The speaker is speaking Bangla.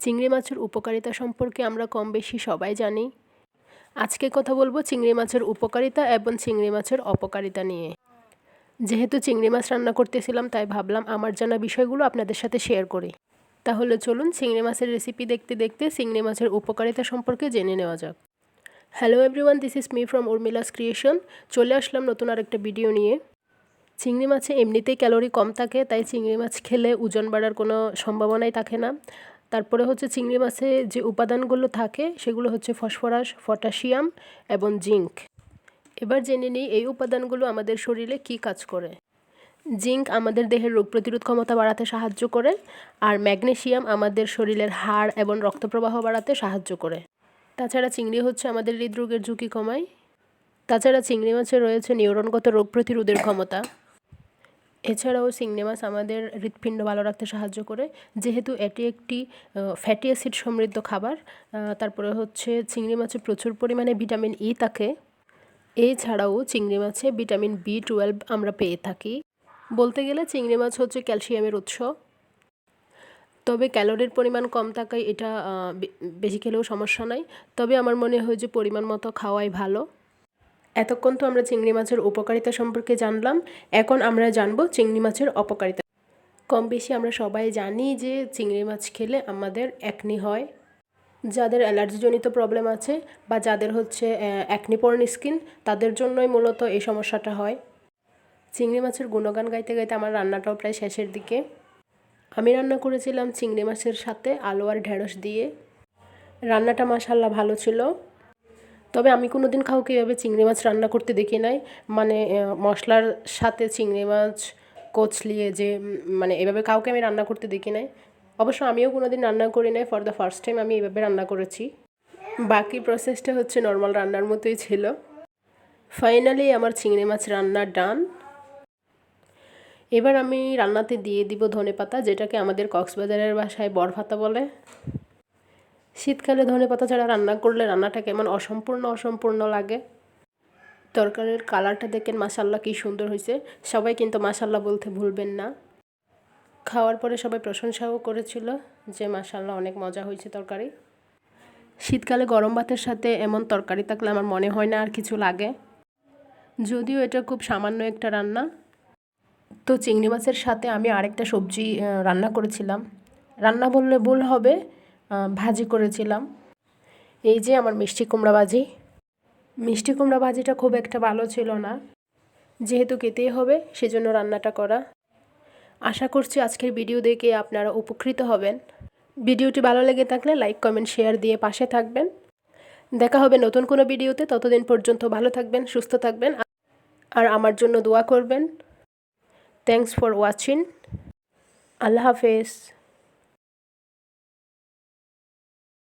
চিংড়ি মাছের উপকারিতা সম্পর্কে আমরা কম বেশি সবাই জানি। আজকে কথা বলব চিংড়ি মাছের উপকারিতা এবং চিংড়ি মাছের অপকারিতা নিয়ে। যেহেতু চিংড়ি মাছ রান্না করতেছিলাম, তাই ভাবলাম আমার জানা বিষয়গুলো আপনাদের সাথে শেয়ার করি। তাহলে চলুন চিংড়ি মাছের রেসিপি দেখতে দেখতে চিংড়ি মাছের উপকারিতা সম্পর্কে জেনে নেওয়া যাক। Hello everyone this is me from Urmila's creation চলে আসলাম নতুন আরেকটা ভিডিও নিয়ে। চিংড়ি মাছে এমনিতেই ক্যালোরি কম থাকে, তাই চিংড়ি মাছ খেলে ওজন বাড়ার কোনো সম্ভাবনাই থাকে না। তারপরে হচ্ছে চিংড়ি মাছে যে উপাদানগুলো থাকে, সেগুলো হচ্ছে ফসফরাস, পটাশিয়াম এবং জিঙ্ক এবার জেনে নিই এই উপাদানগুলো আমাদের শরীরে কি কাজ করে। জিঙ্ক আমাদের দেহের রোগ প্রতিরোধ ক্ষমতা বাড়াতে সাহায্য করে, আর ম্যাগনেশিয়াম আমাদের শরীরের হাড় এবং রক্তপ্রবাহ বাড়াতে সাহায্য করে। তাছাড়া চিংড়ি হচ্ছে আমাদের হৃদরোগের ঝুঁকি কমায়। তাছাড়া চিংড়ি মাছে রয়েছে নিউরনগত রোগ প্রতিরোধের ক্ষমতা। এছাড়াও চিংড়ি মাছ আমাদের হৃৎপিণ্ড ভালো রাখতে সাহায্য করে। যেহেতু এটি একটি ফ্যাটি অ্যাসিড সমৃদ্ধ খাবার তারপরে হচ্ছে চিংড়ি মাছে প্রচুর পরিমাণে ভিটামিন ই থাকে। এছাড়াও চিংড়ি মাছে ভিটামিন বি টুয়েলভ আমরা পেয়ে থাকি। বলতে গেলে চিংড়ি মাছ হচ্ছে ক্যালসিয়ামের উৎস। তবে ক্যালোরির পরিমাণ কম থাকায় এটা বেশি খেলেও সমস্যা নাই। তবে আমার মনে হয় যে পরিমাণ মতো খাওয়াই ভালো। এতক্ষণ তো আমরা চিংড়ি মাছের উপকারিতা সম্পর্কে জানলাম, এখন আমরা জানব চিংড়ি মাছের অপকারিতা। কম বেশি আমরা সবাই জানি যে চিংড়ি মাছ খেলে আমাদের একনি হয়। যাদের অ্যালার্জিজনিত প্রবলেম আছে বা যাদের হচ্ছে অ্যাকনিপর্ন স্কিন তাদের জন্যই মূলত এই সমস্যাটা হয়। চিংড়ি মাছের গুণগান গাইতে গাইতে আমার রান্নাটাও প্রায় শেষের দিকে। আমি রান্না করেছিলাম চিংড়ি মাছের সাথে আলু আর ঢেঁড়স দিয়ে। রান্নাটা মাসাল্লাহ ভালো ছিল। তবে আমি কোনো দিন কাউকে এভাবে চিংড়ি মাছ রান্না করতে দেখি নাই। মানে মশলার সাথে চিংড়ি মাছ কচলিয়ে যে মানে এভাবে কাউকে আমি রান্না করতে দেখি নাই। অবশ্য আমিও কোনো দিন রান্না করি নাই ফর দ্য ফার্স্ট টাইম আমি এভাবে রান্না করেছি। বাকি প্রসেসটা হচ্ছে নর্মাল রান্নার মতোই ছিল। ফাইনালি আমার চিংড়ি মাছ রান্না ডান এবার আমি রান্নাতে দিয়ে দিব ধনে পাতা যেটাকে আমাদের কক্সবাজারের বাসায় বরভাতা বলে। শীতকালে ধনে পাতা ছাড়া রান্না করলে রান্নাটা কেমন অসম্পূর্ণ অসম্পূর্ণ লাগে? তরকারির কালারটা দেখেন মাসাল্লাহ কী সুন্দর হয়েছে সবাই কিন্তু মাসাল্লাহ বলতে ভুলবেন না। খাওয়ার পরে সবাই প্রশংসাও করেছিল যে মাসাল্লাহ অনেক মজা হয়েছে তরকারি। শীতকালে গরম ভাতের সাথে এমন তরকারি থাকলে আমার মনে হয় না আর কিছু লাগে। যদিও এটা খুব সামান্য একটা রান্না। তো চিংড়ি মাছের সাথে আমি আরেকটা সবজি রান্না করেছিলাম। রান্না বললে ভুল হবে। ভাজি করেছিলাম। এই যে আমার মিষ্টি কুমড়া ভাজি। মিষ্টি কুমড়া ভাজিটা খুব একটা ভালো ছিল না। যেহেতু খেতেই হবে, সেজন্য রান্নাটা করা। আশা করছি আজকের ভিডিও দেখে আপনারা উপকৃত হবেন। ভিডিওটি ভালো লেগে থাকলে লাইক, কমেন্ট, শেয়ার দিয়ে পাশে থাকবেন। দেখা হবে নতুন কোনো ভিডিওতে। ততদিন পর্যন্ত ভালো থাকবেন, সুস্থ থাকবেন। আর আমার জন্য দোয়া করবেন। থ্যাংকস ফর ওয়াচিং আল্লাহ হাফেজ।